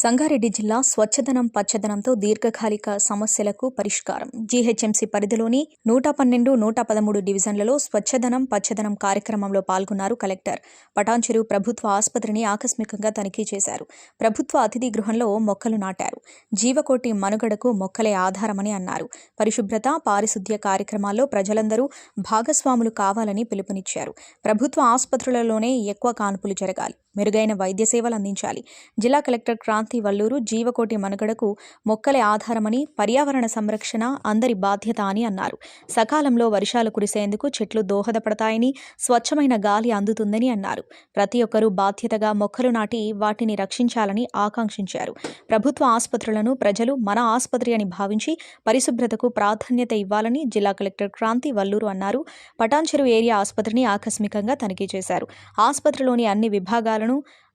సంగారెడ్డి జిల్లా స్వచ్ఛదనం పచ్చదనంతో దీర్ఘకాలిక సమస్యలకు పరిష్కారం. జీహెచ్ఎంసీ పరిధిలోని నూట పన్నెండు నూట పదమూడు డివిజన్లలో స్వచ్ఛదనం పచ్చదనం కార్యక్రమంలో పాల్గొన్నారు కలెక్టర్. పటాన్చెరు ప్రభుత్వ ఆసుపత్రిని ఆకస్మికంగా తనిఖీ చేశారు. ప్రభుత్వ అతిథి గృహంలో మొక్కలు నాటారు. జీవకోటి మనుగడకు మొక్కలే ఆధారమని అన్నారు. పరిశుభ్రత పారిశుద్ధ్య కార్యక్రమాల్లో ప్రజలందరూ భాగస్వాములు కావాలని పిలుపునిచ్చారు. ప్రభుత్వ ఆసుపత్రులలోనే ఎక్కువ కాన్పులు జరగాలి. మెరుగైన వైద్య సేవలు అందించాలి. జిల్లా కలెక్టర్ క్రాంతి వల్లూరు జీవకోటి మనుగడకు మొక్కలే ఆధారమని పర్యావరణ సంరక్షణ అందరి బాధ్యత అని అన్నారు. సకాలంలో వర్షాలు కురిసేందుకు చెట్లు దోహదపడతాయని స్వచ్ఛమైన గాలి అందుతుందని అన్నారు. ప్రతి ఒక్కరూ బాధ్యతగా మొక్కలు నాటి వాటిని రక్షించాలని ఆకాంక్షించారు. ప్రభుత్వ ఆసుపత్రులను ప్రజలు మన ఆసుపత్రి అని భావించి పరిశుభ్రతకు ప్రాధాన్యత ఇవ్వాలని జిల్లా కలెక్టర్ క్రాంతి వల్లూరు అన్నారు. పటాన్చెరు ఏరియా ఆసుపత్రిని ఆకస్మికంగా తనిఖీ చేశారు. ఆసుపత్రిలోని అన్ని విభాగాలను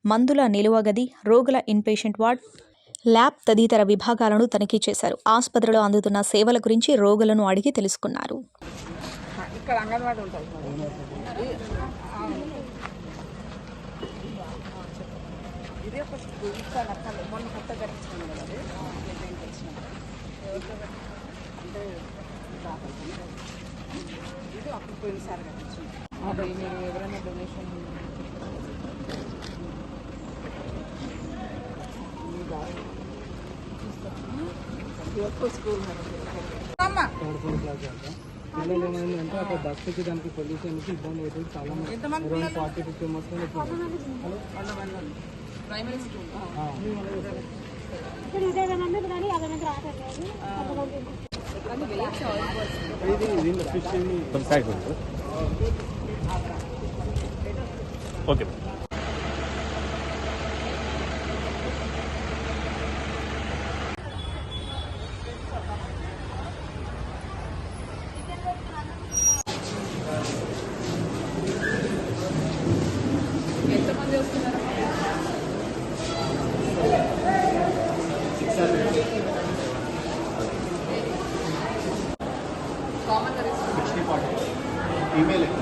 మందుల నిలువ గది రోగుల ఇన్పేషెంట్ వార్డ్ ల్యాబ్ తదితర విభాగాలను తనిఖీ చేశారు ఆసుపత్రిలో అందుతున్న సేవల గురించి రోగులను అడిగి తెలుసుకున్నారు ఇక్కడ అంగన్వాడీ ఉంటుంది. ఇది మొన్న కొత్త కట్టించుకున్నాం కదా అంటే. ఇది అప్పుడు పోయినసారి ఎవరైనా డొనేషన్ పిల్లలు ఏమైందంటే అక్కడ బస్సుకి దానికి పొల్యూషన్కి ఇబ్బంది అవుతుంది చాలా మంది ఎంతమంది అరౌండ్ ఫార్టీ ఫిఫ్టీ మెంబర్స్ వంద पिछली पार्टी ईमेल है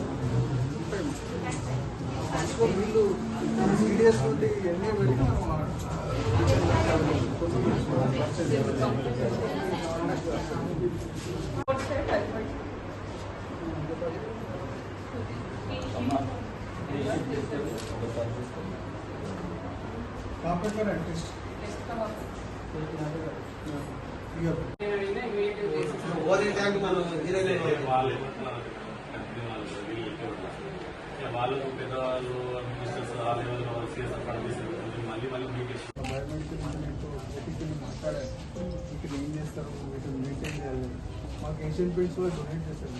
కాంపెక్టర్ అండ్ టెస్ట్ వాళ్ళు వాళ్ళు పెద్దవాళ్ళు మినిస్టర్స్ ఆ లెవెల్ వాళ్ళు సీఎస్ మళ్ళీ మళ్ళీ మీటింగ్ గవర్నమెంట్ మనతో ఓటీపీని మాట్లాడారు ఇక్కడ ఏం చేస్తారు వీటిని మెయింటైన్ చేయాలి మాకు ఏషియన్ పెయింట్స్ కూడా డొనేట్ చేస్తారు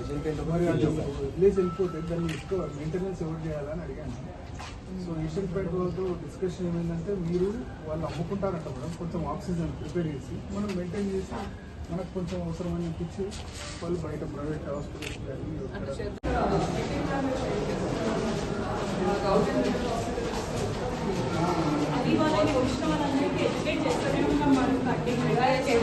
ఏషియన్ పెయింట్ మరి అది వదిలేసి వెళ్ళిపోతే దాన్ని ఎక్కువ మెయింటెనెన్స్ ఎవరు చేయాలని అడిగాను. సో ఏషియన్ పెయింట్ వాళ్ళతో డిస్కషన్ ఏమైందంటే మీరు వాళ్ళు అమ్ముకుంటారంట మేడం కొంచెం ఆక్సిజన్ ప్రిపేర్ చేసి మనం మెయింటైన్ చేసి మనకు కొంచెం అవసరమని ఇప్పించి వాళ్ళు బయట ప్రైవేట్ హాస్పిటల్స్. కానీ ఇక్కడ అది వాళ్ళని వచ్చిన వాళ్ళందరికీ ఎడ్యుకేట్ చేస్తూనే మనం కంటిన్యూగా ఇదే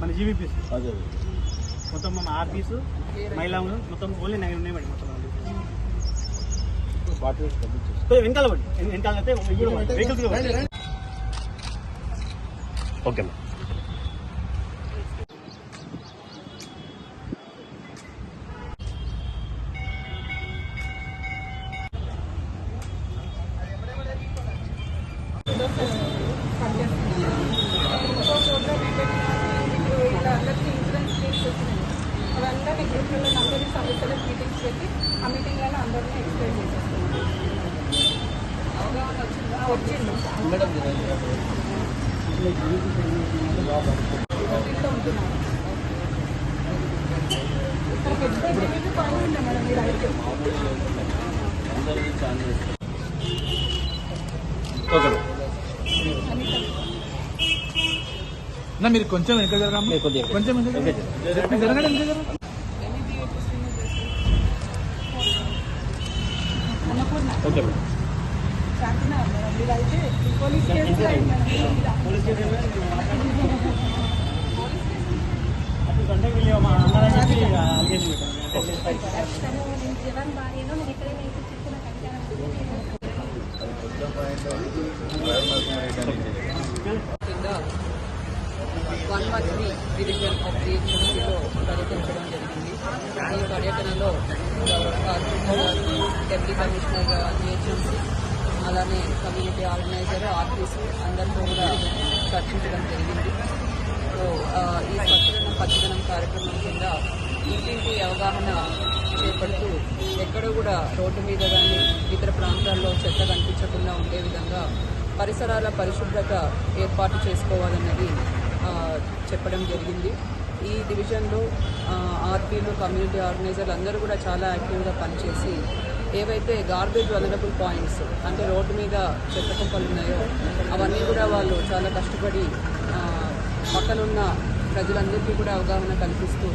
మన జీవిపిస్తుంది మొత్తం మన ఆర్పీస్ మహిళా మొత్తం ఓన్లీ నైన్ ఉన్నాయి మేడం మొత్తం వెనకాల పడి వెనకాల అయితే వెహికల్స్ ఓకే ఓకే అమ్మా? నా మీరు కొంచెం వెనక జరగమ్మా కొంచెం వెనక జరగండి okay madam. One one three division of జిహెచ్ఎంసీలో పర్యటించడం జరిగింది. ఈ పర్యటనలో డెప్యూటీ కమిషనర్ జిహెచ్ఎంసీ అలానే కమ్యూనిటీ ఆర్గనైజర్ ఆర్టీసీ అందరితో కూడా చర్చించడం జరిగింది. సో ఈ పచ్చదనం పచ్చదనం కార్యక్రమం కింద ఇంటింటి అవగాహన చేపడుతూ ఎక్కడ కూడా రోడ్డు మీద కానీ ఇతర ప్రాంతాల్లో చెత్త కనిపించకుండా ఉండే విధంగా పరిసరాల పరిశుభ్రత ఏర్పాటు చేసుకోవాలన్నది చెప్పడం జరిగింది. ఈ డివిజన్లో ఆర్పీలు కమ్యూనిటీ ఆర్గనైజర్లు అందరూ కూడా చాలా యాక్టివ్గా పనిచేసి ఏవైతే గార్బేజ్ వలనబుల్ పాయింట్స్ అంటే రోడ్డు మీద చెత్త కుప్పలు ఉన్నాయో అవన్నీ కూడా వాళ్ళు చాలా కష్టపడి పక్కనున్న ప్రజలందరికీ కూడా అవగాహన కల్పిస్తూ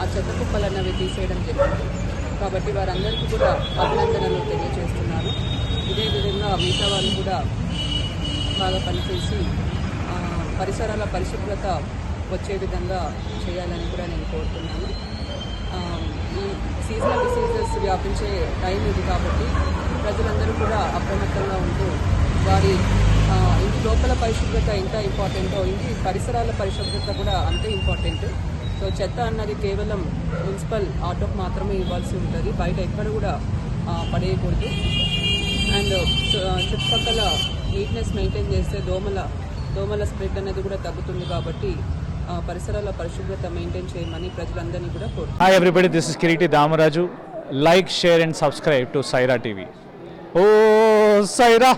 ఆ చెత్త కుప్పలు అన్నవి తీసేయడం జరిగింది. కాబట్టి వారందరికీ కూడా అభినందనలు తెలియజేస్తున్నాను ఇదే విధంగా మిగతా వాళ్ళు కూడా బాగా పనిచేసి పరిసరాల పరిశుభ్రత వచ్చే విధంగా చేయాలని కూడా నేను కోరుతున్నాను. ఈ సీజనల్ డిసీజెస్ వ్యాపించే టైం ఇది కాబట్టి ప్రజలందరూ కూడా అప్రమత్తంగా ఉంటూ వారి ఇంటి లోపల పరిశుభ్రత ఎంత ఇంపార్టెంటో ఇంటి పరిసరాల పరిశుభ్రత కూడా అంతే ఇంపార్టెంట్. సో చెత్త అన్నది కేవలం మున్సిపల్ ఆటోకి మాత్రమే ఇవ్వాల్సి ఉంటుంది. బయట ఎక్కడ కూడా పడేయకూడదు. అండ్ చుట్టుపక్కల నీట్నెస్ మెయింటైన్ చేస్తే దోమల దోమల స్ప్రెడ్ అనేది కూడా తగ్గుతుంది కాబట్టి పరిసరాల పరిశుభ్రత మెయింటైన్ చేయమని ప్రజలందరినీ కూడా కోరు hi everybody this is Kiriti Damaraju like share and subscribe to Saira TV oh Sye Raa